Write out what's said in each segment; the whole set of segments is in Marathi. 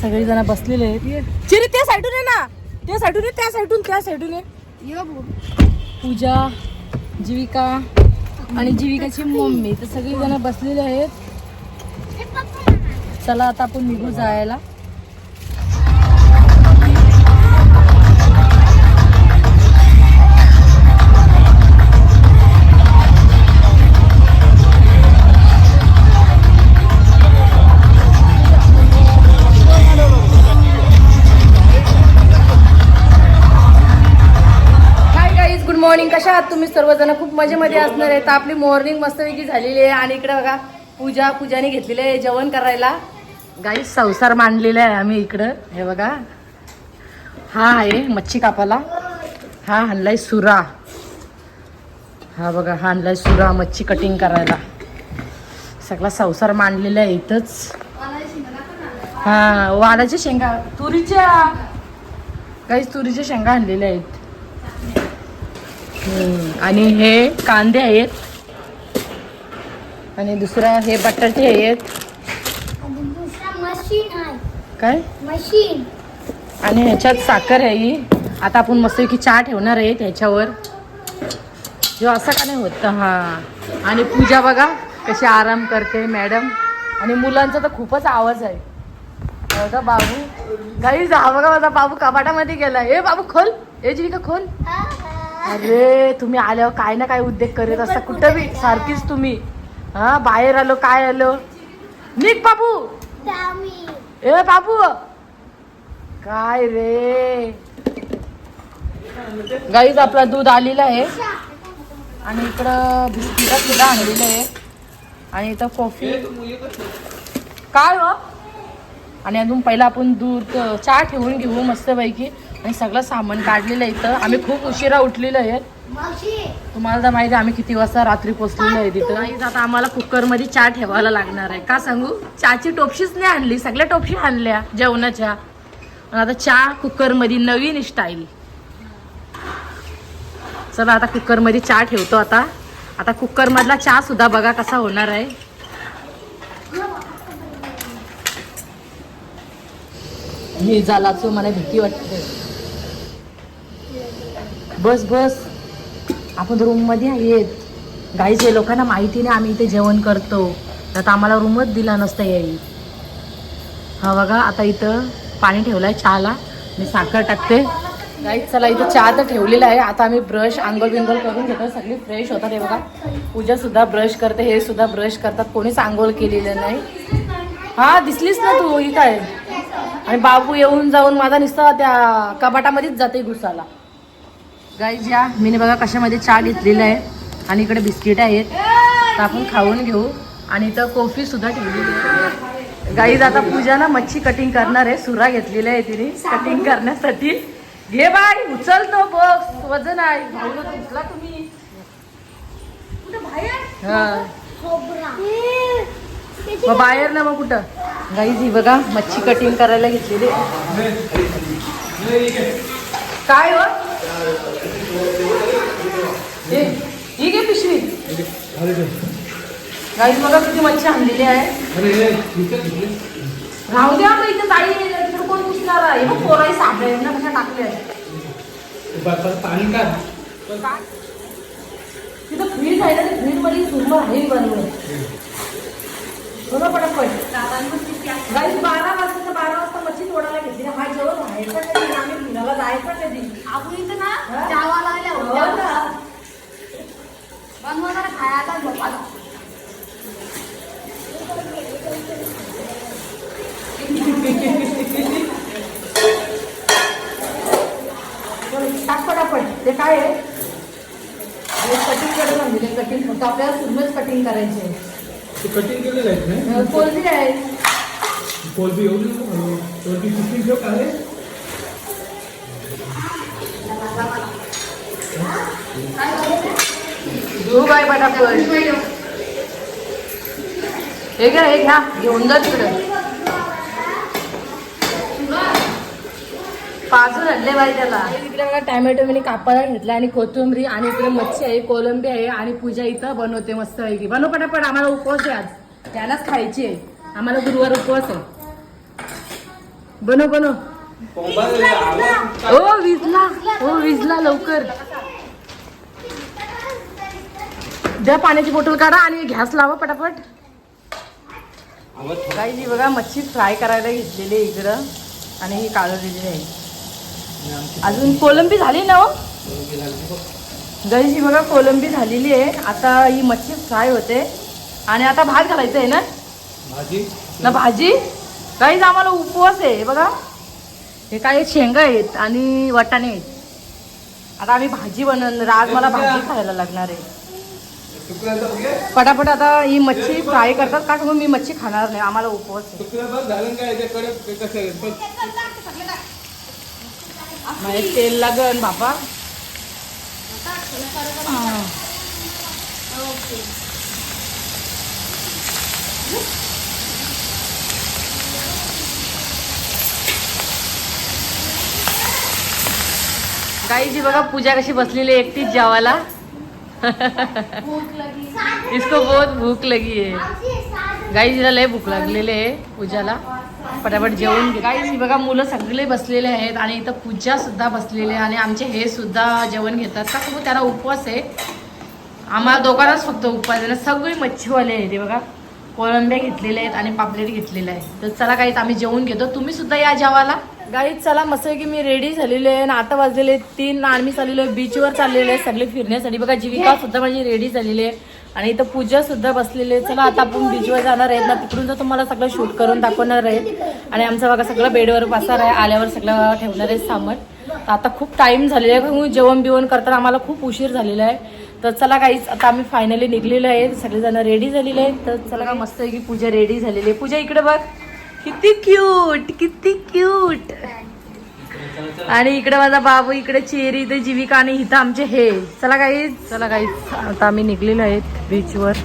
सगळी जण बसलेले आहेत. चिरी त्या साईडून ये ना. त्या साईडून ये त्या साईडून त्या साईडून ये. पूजा जीविका आणि जीविकाची मम्मी. तर सगळी जण बसलेले आहेत. चला आता आपण निघू जायला. सर्वजण खूप मजेमध्ये असणार आहेत. तर आपली मॉर्निंग मस्तपैकी झालेली आहे. आणि इकडे बघा पूजा पूजाने घेतलेलं आहे जेवण करायला. गाई संसार मांडलेला आहे आम्ही इकडं. हे बघा. हा आहे मच्छी कापाला. हा आणलाय सुरा. हा बघा हा आणलाय सुरा मच्छी कटिंग करायला. सगळा संसार मांडलेला आहे इथंच. हा वालाच्या शेंगा तुरीच्या. काहीच तुरीच्या शेंगा आणलेल्या आहेत. आणि हे कांदे आहेत. आणि दुसरा हे बटाटे आहेत. दुसरा मशीन आहे. काय? मशीन आणि ह्याच्यात साखर आहे ही. आता आपण मस्तपैकी चहा ठेवणार आहे त्याच्यावर. जो असा का नाही होत? हा. आणि पूजा बघा कशी आराम करते मॅडम. आणि मुलांचा तर खूपच आवाज आहे. बघा बाबू. काही जा बघा माझा बाबू कपाटामध्ये गेला ए बाबू खोल. ए जीविका खोल. अरे तुम्ही आल्यावर काय ना काय उद्योग करत असता. कुठं बी सारखीच तुम्ही. हा बाहेर आलो काय आलो? निघ बाबू. ए बाबू. काय रे? गाईज आपला दूध आलेला आहे. आणि इकडं बिस्किट सुद्धा आणलेलं आहे. आणि इथं कॉफी काय हो? आणि अजून पहिला आपण दूध चहा ठेवून घेऊ मस्तपैकी. आणि सगळं सामान काढलेलं आहे इथं. आम्ही खूप उशिरा उठलेलो आहे. तुम्हाला तर माहिती आहे आम्ही किती वाजता रात्री पोचलेलो आहे तिथं. गाईज आता आम्हाला कुकरमध्ये चहा ठेवायला लागणार आहे. का सांगू? चहाची टोपशीच नाही आणली. सगळ्या टोपशी आणल्या जेवणाच्या. आणि आता चहा कुकरमध्ये नवीन स्टाईल चला आता कुकरमध्ये चहा ठेवतो आता. आता कुकरमधला चहा सुद्धा बघा कसा होणार आहे. मी झालाचो मला भीती वाटते. बस बस. आपण रूममध्ये आहेत. गाईचे लोकांना माहिती नाही आम्ही इथे जेवण करतो. तर आम्हाला रूमच दिला नसता येईल. हा बघा आता इथं पाणी ठेवलंय चहाला. मी साखर टाकते. गाईज चला इथं चहा तर ठेवलेला आहे. आता आम्ही ब्रश आंघोळ बिंगोळ करून घेतो. सगळी फ्रेश होतात हे बघा. पूजासुद्धा ब्रश करते हे सुद्धा ब्रश करतात. कोणीच आंघोळ केलेलं नाही. हा दिसलीस ना तू? ही काय? आणि बाबू येऊन जाऊन माझा नुसता त्या कपाटामध्येच जाते घुसाला गाईज या मीने बघा कशामध्ये चहा घेतलेला आहे. आणि इकडे बिस्किट आहेत. तर आपण खाऊन घेऊ. आणि इथं कॉफी सुद्धा ठेवलेली आहे. गाईज आता पूजा ना मच्छी कटिंग करणार आहे. सुरा घेतलेला आहे तिने कटिंग करण्यासाठी. घे बाय उचल तो बॉक्स वजन आहे. उचला तुम्ही. हा. बाहेर ना मग कुठं? गाईज ही बघा मच्छी कटिंग करायला घेतलेली. काय हो? हे ही घे पिशवी. गाईस बघा किती मच्छी आणलेली आहे. राहू द्या मग इथं ताई तिकडे कोण पुसणार आहे? मग पोराई सापडे ना कशा टाकले पाणी काय? तिथं फ्रीज आहे ना ते फ्रीजमध्ये सुरू आहे बनवलं बरोबर पटापट. बारा वाजता बारा वाजता मच्छी तोडायला घेतली. हा जेवण व्हायचं कधी? आम्ही फिरायला जायचं कधी? आपण इथं हा? आल्या हो होत्या ना. बनवणार खायला झोपाला टाक पटापट. ते काय आहे? कटिंग करायला म्हणजे कटिंग फक्त आपल्याला पूर्णच कटिंग करायचे आहे. ते कटिंग केलेलं आहे कोलबी आहे. कोलबी एवढी कोलबी कुकिंग ठेव का घेऊ पटापट. हे घ्या हे घ्या. घेऊन जा तिकडे. पाजून आणले बाई त्याला. इकडे बघा टॅमॅटो मी कापायला घेतला आणि कोथिंबरी आणि इकडे मच्छी आहे कोलंबी आहे आणि पूजा इथं बनवते मस्त पैकी. बनव पटापट आम्हाला उपवास आहे आज. त्यालाच खायची आहे. आम्हाला गुरुवार उपवास आहे. बनव बनव. ओ विजला. ओ विजला लवकर. द्या पाण्याची बॉटल काढा आणि गॅस लावा पटापट. काही नाही बघा मच्छी फ्राय करायला घेतलेली आहे इकडं. आणि ही काढवलेली आहे. अजून कोलंबी. झाली ना हो? गईची बघा. कोलंबी झालेली आहे. आता ही मच्छी फ्राय होते. आणि आता भात घालायचं आहे ना? भाजी? ना भाजी? काहीच आम्हाला उपवास आहे बघा. हे काय शेंगा आहेत आणि वाटाणे आहेत. आता आम्ही भाजी बनवणार आज मला भाजी खायला लागणार आहे. पटापट आता ही मच्छी फ्राय करतात का म्हणून मी मच्छी खाणार नाही? आम्हाला उपवास आहे. तेल लागन बापा. गाईची बघा पूजा कशी बसलेली एकटीच जेवायला. इसको बहुत भूक लगी है। गाईजीला लय भूक लागलेली आहे पूजाला. पटापट जेवून घे. बघा मुलं सगळे बसलेले आहेत आणि इथं पूजा सुद्धा बसलेले आहे आणि आमचे हे सुद्धा जेवण घेतात. का खूप त्याला उपवास आहे. आम्हाला दोघांनाच फक्त उपवास आहे. सगळी मच्छीवाले आहेत बघा. कोळंबे घेतलेले आहेत आणि पापलेट घेतलेले आहेत तर चला गाईत आम्ही जेवून घेतो. तुम्ही सुद्धा या जेवायला. गाईत चला मस्त की मी रेडी झालेले आहे. आता वाजलेले तीन आणि मी चाललेलो आहे बीचवर चाललेले आहे सगळे फिरण्यासाठी. बघा जीविका सुद्धा माझी रेडी झालेली आहे. आणि इथं पूजा सुद्धा बसलेली आहे. चला आता आपण बीचवर जाणार आहेत ना. तिकडून तर तुम्हाला सगळं शूट करून दाखवणार आहेत. आणि आमचं बघा सगळं बेडवर बसणार आहे. आल्यावर सगळं ठेवणार आहे सामान. तर आता खूप टाइम झालेला आहे. जेवण बिवण करताना आम्हाला खूप उशीर झालेला आहे. तर चला काहीच आता आम्ही फायनली निघलेलो आहे. सगळेजण रेडी झालेले आहेत. तर चला का मस्त आहे की पूजा रेडी झालेली आहे. पूजा इकडे बघ. किती क्यूट किती क्यूट आणि इकडे माझा बाबू इकडे चेरी ते जीविका आणि इथं आमचे हे. चला काही चला काही आता आम्ही निघलेलो आहेत बीचवर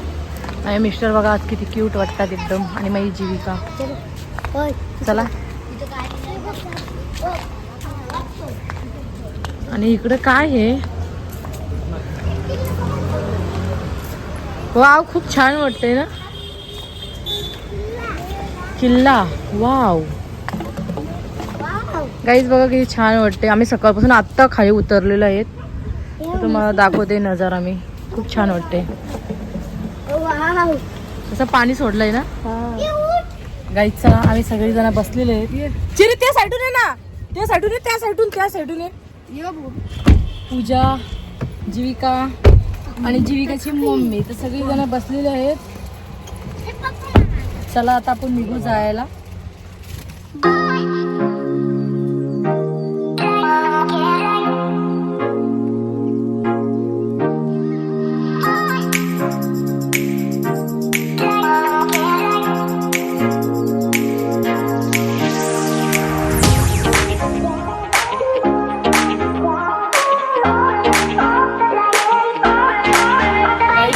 माझे मिस्टर बघा आज किती क्यूट वाटतात एकदम. आणि माझी जीविका. चला. आणि इकडं काय हे? वाव खूप छान वाटतंय ना? किल्ला. वाव. गाईज बघा किती छान वाटते आम्ही सकाळपासून आत्ता खाली उतरलेलो आहेत. तुम्हाला दाखवते नजारा मी खूप छान वाटते तसं पाणी सोडलंय ना? गाईज चला आम्ही सगळेजण बसलेले आहेत. चिरे त्या साईडून आहे ना. त्या साईडून त्या साईडून त्या साईडून पूजा जीविका आणि जीविकाची मम्मी. तर सगळी जण बसलेले आहेत. चला आता आपण निघू जायला.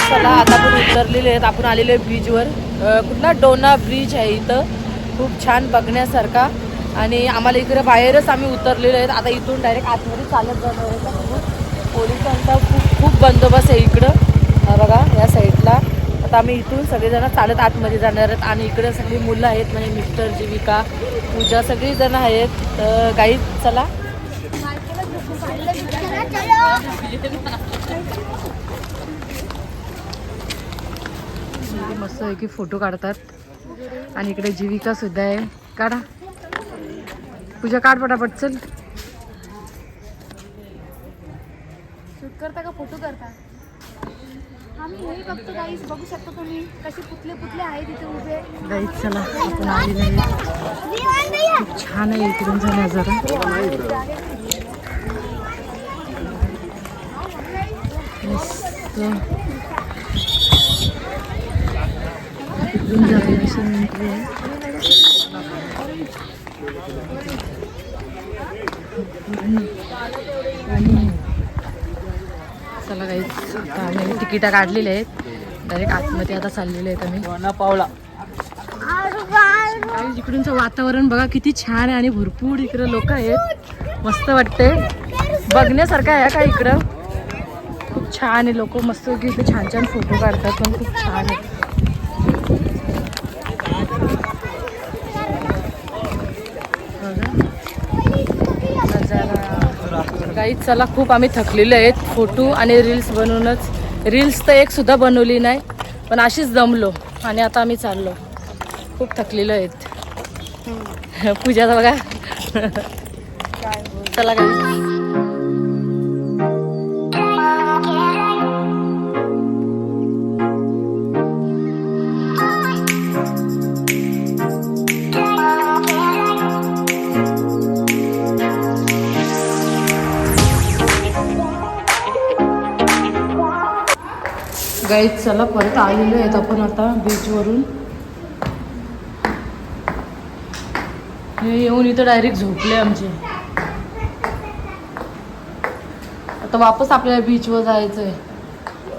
चला आता आपण उतरलेले आहेत. आपण आलेलो आहे ब्रिजवर कुठला डोना ब्रिज आहे इथं. खूप छान बघण्यासारखा. आणि आम्हाला इकडे बाहेरच आम्ही उतरलेलो आहेत. आता इथून डायरेक्ट आतमध्ये चालत जाणार आहे पोलिसांचा खूप खूप बंदोबस्त आहे इकडं. बघा या साईडला आता आम्ही इथून सगळेजण चालत आतमध्ये जाणार आहेत. आणि इकडे सगळी मुलं आहेत. म्हणजे मिस्टर जीविका पूजा सगळीजण आहेत. तर चला. इकडे मस्त आहे की फोटो काढतात. आणि इकडे जीविका सुद्धा आहे. काढा. पूजा काढ पटापट चल. शूट करता का? फोटो करता? आम्ही हे बघतो गाईस बघू शकता तुम्ही कसे पुतले पुतले आहेत इथे उभे. चला. आपण खूप छान आहे इकडूनचा नजारा. मस्त. अशी आणि चला काही आता आम्ही तिकिटा काढलेले आहेत. डायरेक्ट आतमध्ये आता चाललेले आहेत आम्ही. पावला. इकडूनचं वातावरण बघा किती छान आहे आणि भरपूर इकडे लोक आहेत. मस्त वाटते बघण्यासारखं आहे का इकडं? खूप छान आहे लोक. मस्त की इथे छान छान फोटो काढतात पण खूप छान आहे बघा गाईज चला खूप आम्ही थकलेलो आहेत. फोटो आणि रील्स बनवूनच. रील्स तर एक सुद्धा बनवली नाही पण अशीच दमलो आणि आता आम्ही चाललो. खूप थकलेलो आहेत. पूजाचा बघा. चला गाईज चला परत आलेलो आहेत आपण आता बीचवरून हे येऊन इथं डायरेक्ट झोपले आमचे. आता वापस आपल्याला बीचवर जायचं आहे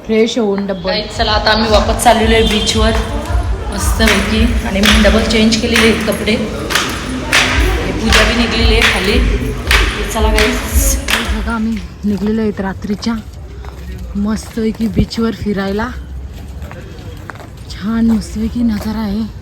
फ्रेश होऊन डब्बल चला आता आम्ही वापस चाललेलो आहे बीचवर मस्तपैकी. आणि मी डबल चेंज केलेले आहेत कपडे. पूजा बी निघलेली आहे खाली. चला काही बघा आम्ही निघलेलो आहेत रात्रीच्या. मस्तपैकी बीचवर फिरायला. छान मस्तपैकी नजारा आहे.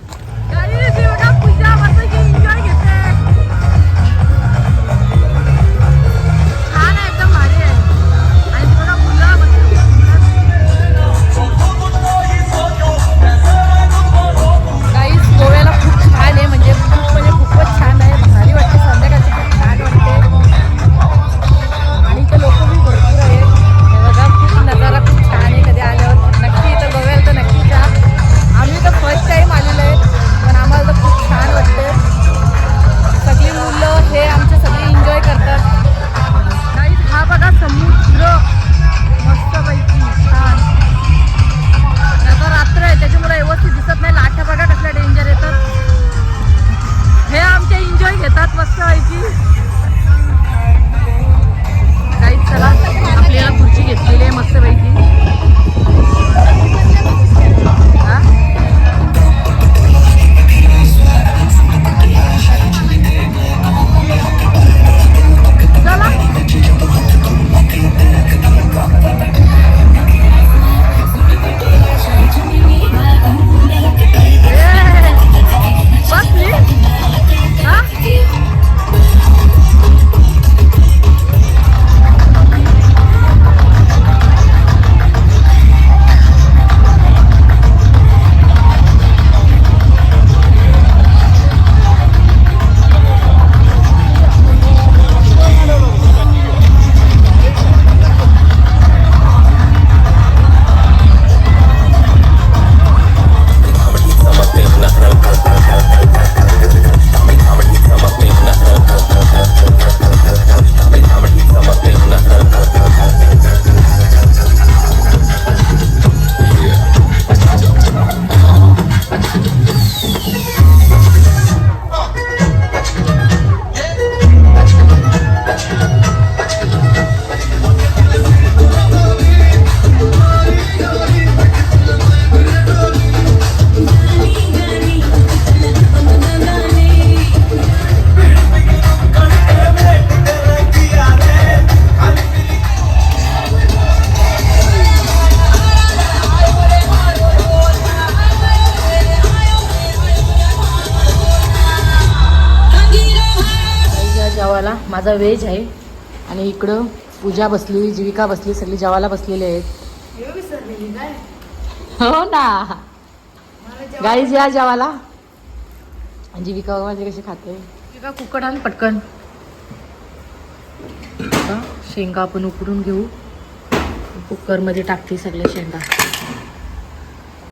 जेवायला. माझा व्हेज आहे. आणि इकडं पूजा बसली जीविका बसली सगळी जेवायला बसलेली आहेत. हो ना. गाईज या जेवायला. आणि जीविका म्हणजे कशी खाते. जीविका कुकड आण पटकन. शेंगा आपण उकडून घेऊ. कुकरमध्ये टाकते सगळ्या शेंगा.